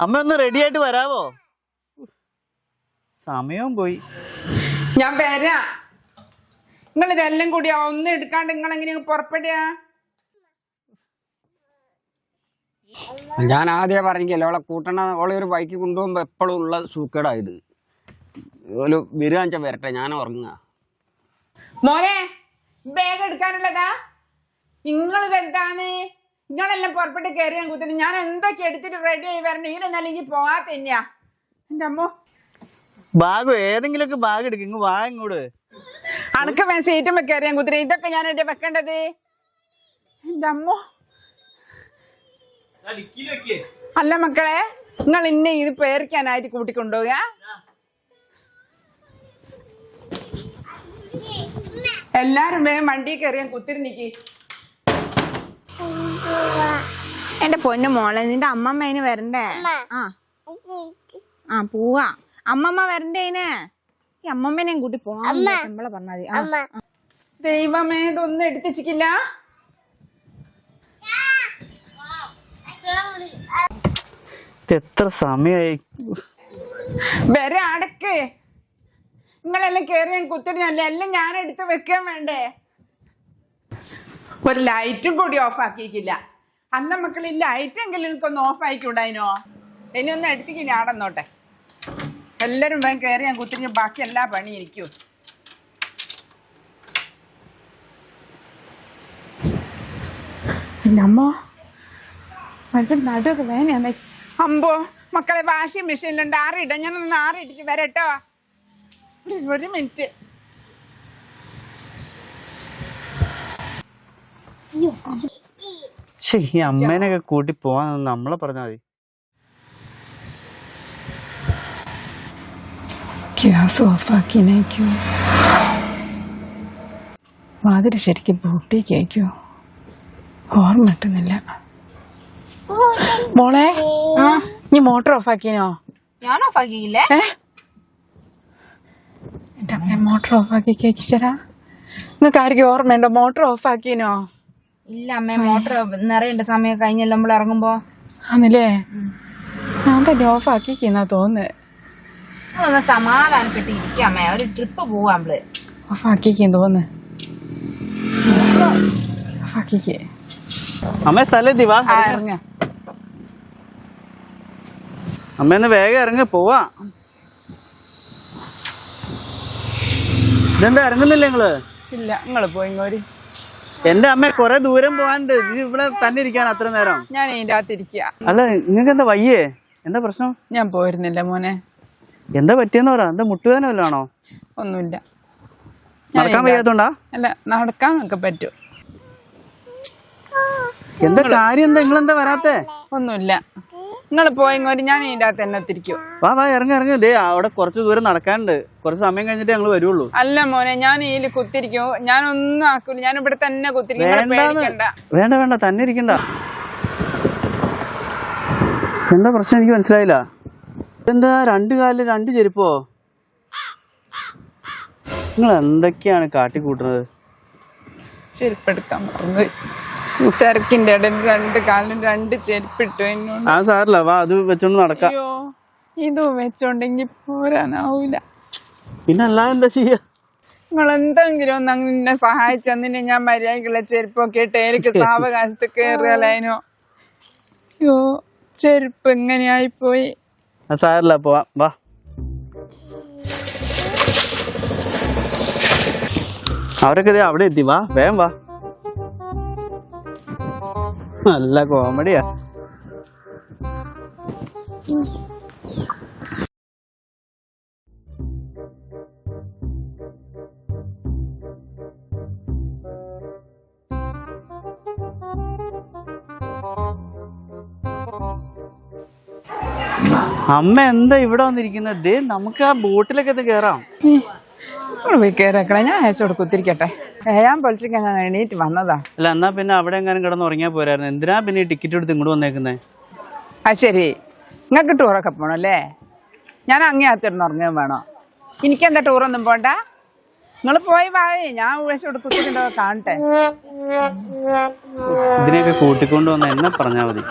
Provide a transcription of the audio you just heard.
അമ്മ ഒന്ന് റെഡി ആയിട്ട് വരാവോ? സമയവും പോയി. ഞാൻ വരാ. നിങ്ങൾ ഇതെല്ലാം കൂടി ഒന്നും എടുക്കാണ്ട് നിങ്ങൾ എങ്ങനെയാ പുറപ്പെടുക? ഞാൻ ആദ്യം പറഞ്ഞില്ല അവളെ കൂട്ടണ അവളെ ഒരു ബൈക്ക് കൊണ്ടുപോകുമ്പോ എപ്പോഴും ഉള്ള സൂക്കേടാ ഇത്. ഒരു ബിരുവാഞ്ച വരട്ടെ ഞാൻ ഉറങ്ങുക. മോനെ ബാഗ് എടുക്കാനുള്ളതാ. നിങ്ങൾ ഇതെന്താണ് നിങ്ങളെല്ലാം പുറപ്പെട്ട് കയറിയാൻ കുത്തിന് ഞാൻ എന്തൊക്കെ എടുത്തിട്ട് റെഡി ആയി വരണേ ഇതിലൊന്നും അല്ലെങ്കിൽ പോവാത്ത തന്നെയാ എന്റെ അമ്മോ. ബാഗ് ഏതെങ്കിലുമൊക്കെ ബാഗ് എടുക്കും. ഇങ്ങ് വാ ഇങ്ങോട്ട്. അണക്ക് വേ സീറ്റും കയറിയാൻ കുതിര ഇതൊക്കെ ഞാൻ എവിടെ വെക്കേണ്ടത്. എന്റെ അമ്മോ. അല്ല മക്കളെ നിങ്ങൾ ഇന്നെ ഇത് പേരിക്കാനായിട്ട് കൂട്ടിക്കൊണ്ടുപോക എല്ലാരും വേഗം വണ്ടി കയറിയാൻ കുത്തിരിനിക്ക് എന്റെ പൊന്നു മോളെ നിന്റെ അമ്മമ്മ അതിന് വരണ്ടേ? ആ. ആ പോവാ. അമ്മമ്മ വരണ്ടേന് ഈ അമ്മമ്മേനെയും കൂട്ടി പോവാ. നമ്മളെ പറഞ്ഞാൽ മതി. ആ. ദൈവമേ ഇതൊന്നും എടുത്തിച്ചിക്കില്ല എത്ര സമയായി? വരെ അടക്ക്. നിങ്ങളെല്ലാം കേറി ഞാൻ കുത്തിരിഞ്ഞല്ലേ എല്ലാം ഞാൻ എടുത്ത് വെക്കാൻ വേണ്ടേ? ഒരു ലൈറ്റും കൂടി ഓഫ് ആക്കിയിട്ടില്ല. അല്ല മക്കൾ ഈ ലൈറ്റ് എങ്കിലും എനിക്കൊന്ന് ഓഫ് ആയിക്കൂടായിനോ ഇനി ഒന്ന് എടുത്തിക്ക് ഞാടന്നോട്ടെ എല്ലാരും വേഗം കയറി ഞാൻ കുത്തിരി ബാക്കി എല്ലാ പണി ഇരിക്കൂ. പിന്നമ്മോ മനസ്സിൽ നടുവൊക്കെ വേനയാന്നേ അമ്പോ മക്കളെ വാഷിംഗ് മെഷീനിലുണ്ട് ആറിയിടാം ഞാനൊന്ന് ആറിയിട്ടിട്ട് വരട്ടോ. ഒരു മിനിറ്റ്. ശേ ഈ അമ്മേനെയൊക്കെ കൂട്ടി പോവാൻ നമ്മളെ പറഞ്ഞാൽ മതി. ഗ്യാസ് ഓഫാക്കിനേക്കോ വാതിൽ ശരിക്കും പൂട്ടിക്കേക്കോ ഓർമ്മ കിട്ടുന്നില്ല. മോളെ നീ മോട്ടർ ഓഫാക്കിനോ ഞാൻ ഓഫാക്കിയില്ലേ? എന്റെ അമ്മ മോട്ടർ ഓഫാക്കി കേക്കിച്ചരാ നിങ്ങൾക്ക് ആർക്കും ഓർമ്മയുണ്ടോ? മോട്ടർ ഓഫാക്കിനോ ഇല്ല അമ്മേ മോട്ടർ നിറയുണ്ട്. സമയം കഴിഞ്ഞല്ലോ നമ്മൾ ഇറങ്ങുമ്പോ. ആണല്ലേ? ഞാൻ തന്നെ ഓഫാക്കിക്കുന്ന തോന്നുന്നത് ഒന്ന് സമാധാനപ്പെട്ട് ഇരിക്കാമേ അമ്മേ. ഒരു ട്രിപ്പ് പോവാ നമ്മൾ. ഓഫ് തോന്നുന്നു. ഓഫാക്കിക്കേ അമ്മ സ്ഥലത്തി വാ. ഇറങ്ങ. അമ്മ ഒന്ന് വേഗം ഇറങ്ങി പോവാ. ഇതെന്താ ഇറങ്ങുന്നില്ല നിങ്ങൾ? ഇല്ല നിങ്ങൾ പോയി ഇങ്ങോരി എന്റെ അമ്മ കൊറേ ദൂരം പോവാനുണ്ട്. ഇത് ഇവിടെ തന്നെ ഇരിക്കാണ് അത്ര നേരം. ഞാൻ ഇതിന്റെ അകത്തിരിക്കുക അല്ല നിങ്ങക്ക് എന്താ വയ്യേ? എന്താ പ്രശ്നം? ഞാൻ പോയിരുന്നില്ല മോനെ. എന്താ പറ്റിയെന്ന് പറ. എന്താ മുട്ടുവേദന വല്ലതാണോ ഒന്നുമില്ല. നടക്കാൻ വയ്യാത്തോണ്ടാ? അല്ല നടക്കാൻ നടക്കാനൊക്കെ പറ്റും. എന്താ കാര്യം? എന്താ നിങ്ങളെന്താ വരാത്തേ? ഒന്നുമില്ല. നിങ്ങൾ പോയെങ്കിൽ ഞാൻ ഇതിന്റെ അകത്ത് തന്നെ തിരിക്കും. വാ വാ ഇറങ്ങി ഇറങ്ങി. ദേ അവിടെ കുറച്ച് ദൂരം നടക്കാനുണ്ട്. കുറച്ച് സമയം കഴിഞ്ഞിട്ട് ഞങ്ങൾ വരുള്ളൂ. അല്ല മോനെ ഞാൻ ഇതിൽ കുത്തിരിക്കും. ഞാൻ ഒന്നും ആക്കൂല. ഞാൻ ഇവിടെ തന്നെ കുത്തിരിക്കും. വേണ്ടാന്ന്. പേടിക്കണ്ട. വേണ്ട വേണ്ട. തന്നെ ഇരിക്കണ്ട. എന്താ പ്രശ്നം? എനിക്ക് മനസ്സിലായില്ല. എന്താ രണ്ട് കാലിൽ രണ്ട് ചെരുപ്പോ? നിങ്ങൾ എന്തൊക്കെയാണ് കാട്ടിക്കൂട്ടുന്നത് ചെരുപ്പെടുക്കാൻ മറന്നു തിരക്കിന്റെ ഇടയിൽ രണ്ട് കാലിനും രണ്ട് ചെരുപ്പിട്ടു എന്നോട്. ആ സാറില്ല വാ അത് വെച്ചോണ്ട് നടക്കാം. അയ്യോ ഇത് വെച്ചോണ്ടെങ്കിൽ പോരാനാവൂല. പിന്നെ അല്ലാതെ എന്താ ചെയ്യാ? നിങ്ങൾ എന്തെങ്കിലും ഒന്ന് അങ്ങ് എന്നെ സഹായിച്ചെന്നിനെ ഞാൻ മര്യാദക്കുള്ള ചെരുപ്പൊക്കെ ഇട്ട് എനിക്ക് സാവകാശത്ത് കയറിയാലോ അയ്യോ ചെരുപ്പ് എങ്ങനെയായി പോയി? ആ സാറില്ല പോവാ വാ. അവരൊക്കെ ദേ അവിടെ എത്തി വാ വേഗം വാ. നല്ല കോമഡിയാ. അമ്മ എന്താ ഇവിടെ വന്നിരിക്കുന്നത് നമുക്ക് ആ ബോട്ടിലൊക്കെ ഇത് കേറാം. കയറിയേക്കണേ ഞാൻ അയച്ചോട് കുത്തിരിക്കട്ടെ ഏഴാം പൊളിച്ചിക്ക് എണീറ്റ് വന്നതാ. അല്ല എന്നാ പിന്നെ അവിടെ എങ്ങാനും കിടന്ന് ഉറങ്ങിയാ പോരായിരുന്നു. എന്തിനാ പിന്നെ ടിക്കറ്റ് എടുത്ത് ഇങ്ങോട്ട് വന്നേക്കുന്നേ? ആ ശരി. നിങ്ങൾക്ക് ടൂറൊക്കെ പോണല്ലേ ഞാൻ അങ്ങേ അകത്തിടന്ന് ഉറങ്ങുകയും വേണോ. എനിക്കെന്താ ടൂറൊന്നും പോണ്ട. നിങ്ങൾ പോയി വായേ ഞാൻ വിളിച്ചോട് കുത്തിട്ടുണ്ടോ കാണട്ടെ. ഇതിനെയൊക്കെ കൂട്ടിക്കൊണ്ടുവന്ന എന്നെ പറഞ്ഞാൽ മതി.